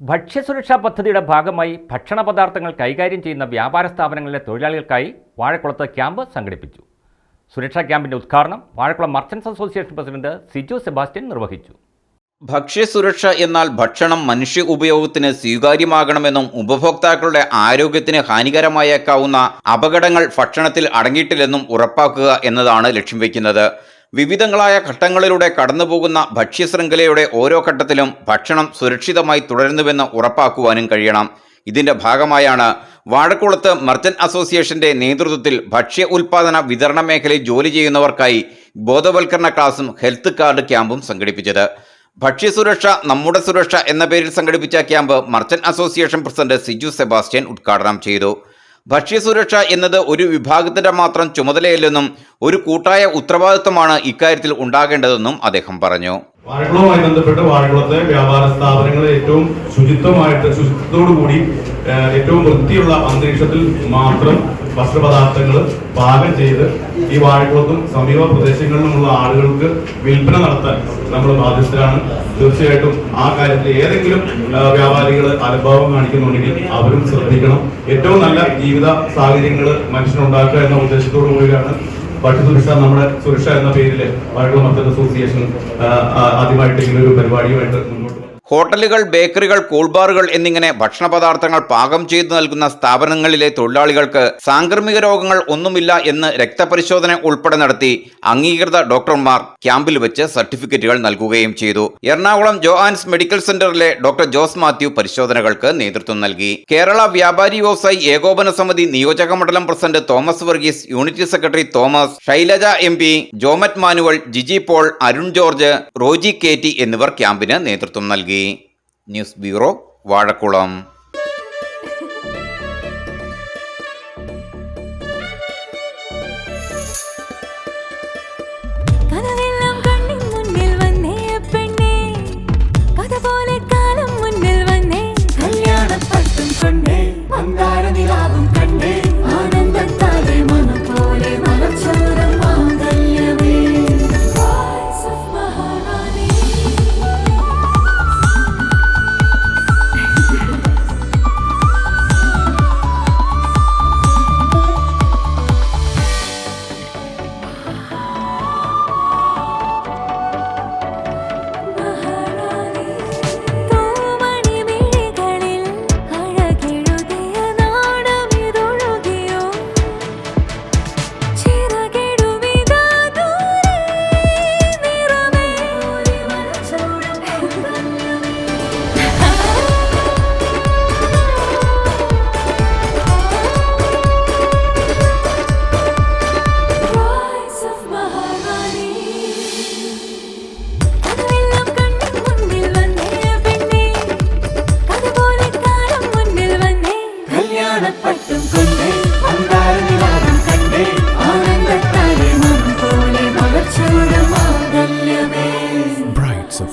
ഭക്ഷ്യസുരക്ഷാ പദ്ധതിയുടെ ഭാഗമായി ഭക്ഷണ പദാർത്ഥങ്ങൾ കൈകാര്യം ചെയ്യുന്ന വ്യാപാര സ്ഥാപനങ്ങളിലെ തൊഴിലാളികൾക്കായി വാഴക്കുളത്ത് ക്യാമ്പ് സംഘടിപ്പിച്ചു. സുരക്ഷാ ക്യാമ്പിന്റെ ഉദ്ഘാടനം Vazhakulam merchants association president Siju Sebastian നിർവഹിച്ചു. ഭക്ഷ്യസുരക്ഷ എന്നാൽ ഭക്ഷണം മനുഷ്യ ഉപയോഗത്തിന് സ്വീകാര്യമാകണമെന്നും ഉപഭോക്താക്കളുടെ ആരോഗ്യത്തിന് ഹാനികരമായേക്കാവുന്ന അപകടങ്ങൾ ഭക്ഷണത്തിൽ അടങ്ങിയിട്ടില്ലെന്നും ഉറപ്പാക്കുക എന്നതാണ് ലക്ഷ്യം വയ്ക്കുന്നത് വിവിധങ്ങളായ ഘട്ടങ്ങളിലൂടെ കടന്നുപോകുന്ന ഭക്ഷ്യശൃംഖലയുടെ ഓരോ ഘട്ടത്തിലും ഭക്ഷണം സുരക്ഷിതമായി തുടരുന്നുവെന്ന് ഉറപ്പാക്കുവാനും കഴിയണം. ഇതിന്റെ ഭാഗമായാണ് വാഴക്കുളത്ത് മർച്ചന്റ് അസോസിയേഷന്റെ നേതൃത്വത്തിൽ ഭക്ഷ്യ ഉൽപാദന വിതരണ മേഖലയിൽ ജോലി ചെയ്യുന്നവർക്കായി ബോധവൽക്കരണ ക്ലാസും ഹെൽത്ത് കാർഡ് ക്യാമ്പും സംഘടിപ്പിച്ചത്. ഭക്ഷ്യസുരക്ഷ നമ്മുടെ സുരക്ഷ എന്ന പേരിൽ സംഘടിപ്പിച്ച camp merchant association president Siju Sebastian ഉദ്ഘാടനം ചെയ്തു. ഭക്ഷ്യസുരക്ഷ എന്നത് ഒരു വിഭാഗത്തിന്റെ മാത്രം ചുമതലയല്ലെന്നും ഒരു കൂട്ടായ ഉത്തരവാദിത്തമാണ് ഇക്കാര്യത്തിൽ ഉണ്ടാകേണ്ടതെന്നും അദ്ദേഹം പറഞ്ഞു. വാഴക്കുളവുമായി ബന്ധപ്പെട്ട് വാഴക്കുളത്തെ വ്യാപാര സ്ഥാപനങ്ങൾ ഏറ്റവും ശുചിത്വമായിട്ട് ശുചിത്വത്തോടു കൂടി ഏറ്റവും വൃത്തിയുള്ള അന്തരീക്ഷത്തിൽ മാത്രം ഭക്ഷണപദാർത്ഥങ്ങൾ പാകം ചെയ്ത് ഈ വാഴക്കുളത്തും സമീപ പ്രദേശങ്ങളിലുമുള്ള ആളുകൾക്ക് വിൽപ്പന നടത്താൻ നമ്മൾ ബാധ്യസ്ഥരാണ്. തീർച്ചയായിട്ടും ആ കാര്യത്തിൽ ഏതെങ്കിലും വ്യാപാരികൾ അനുഭവം കാണിക്കുന്നുണ്ടെങ്കിൽ അവരും ശ്രദ്ധിക്കണം. ഏറ്റവും നല്ല ജീവിത സാഹചര്യങ്ങൾ മനുഷ്യനുണ്ടാക്കുക എന്ന ഉദ്ദേശത്തോടു കൂടിയാണ് ഭക്ഷ്യസുരക്ഷ നമ്മുടെ സുരക്ഷ എന്ന പേരിൽ വഴക്കുള്ള മർച്ചന്റ് അസോസിയേഷൻ ആദ്യമായിട്ട് ഇങ്ങനെ ഒരു പരിപാടിയുമായിട്ട് മുന്നോട്ട്. ഹോട്ടലുകൾ ബേക്കറികൾ കൂൾബാറുകൾ എന്നിങ്ങനെ ഭക്ഷണ പദാർത്ഥങ്ങൾ പാകം ചെയ്തു നൽകുന്ന സ്ഥാപനങ്ങളിലെ തൊഴിലാളികൾക്ക് സാംക്രമിക രോഗങ്ങൾ ഒന്നുമില്ല എന്ന് രക്തപരിശോധന ഉൾപ്പെടെ നടത്തി അംഗീകൃത ഡോക്ടർമാർ ക്യാമ്പിൽ വെച്ച് സർട്ടിഫിക്കറ്റുകൾ നൽകുകയും ചെയ്തു. എറണാകുളം ജോആൻസ് മെഡിക്കൽ സെന്ററിലെ ഡോക്ടർ ജോസ് മാത്യു പരിശോധനകൾക്ക് നേതൃത്വം നൽകി. കേരള വ്യാപാരി വ്യവസായി ഏകോപന സമിതി നിയോജക മണ്ഡലം president Thomas Varghese unit secretary Thomas Shailaja M P Jomet Manuel Jiji Paul Arun George Roji K എന്നിവർ ക്യാമ്പിന് നേതൃത്വം നൽകി. News bureau Vazhakulam